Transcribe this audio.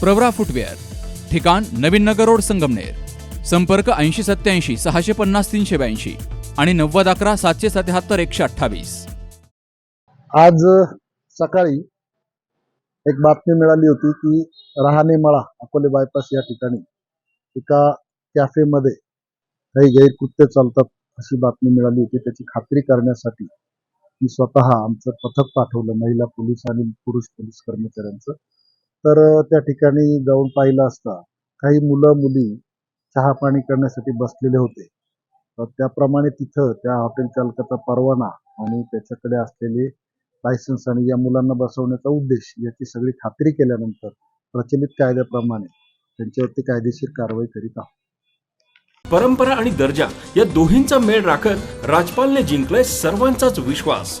Pravara footwear ठिकाण नवीन Nagar road Sangamner संपर्क ऐंशी सत्याऐंशी सहाशे पन्नास तीनशे ब्याऐंशी आणि नव्वद अकरा सातशे सत्याहत्तर एकशे अठ्ठावीस. आज सकाळी एक बातमी मिळाली होती की रहाणे मळा अकोले बायपास या ठिकाणी एका कॅफेमध्ये काही गैरकृत्य चालतात अशी बातमी मिळाली होती. त्याची खात्री करण्यासाठी मी स्वतः आमचं पथक पाठवलं महिला पोलीस आणि पुरुष पोलीस कर्मचाऱ्यांचं. तर त्या ठिकाणी जाऊन पाहिलं असता काही मुलं मुली चहा पाणी करण्यासाठी बसलेले होते. तर त्याप्रमाणे तिथं त्या हॉटेल चालकाचा परवाना आणि त्याच्याकडे असलेले लायसन्स आणि या मुलांना बसवण्याचा उद्देश याची सगळी खात्री केल्यानंतर प्रचलित कायद्याप्रमाणे त्यांच्यावरती कायदेशीर कारवाई करीत आहोत. परंपरा आणि दर्जा या दोन्हींचा मेळ राखत राजपालने जिंकलाय सर्वांचाच विश्वास.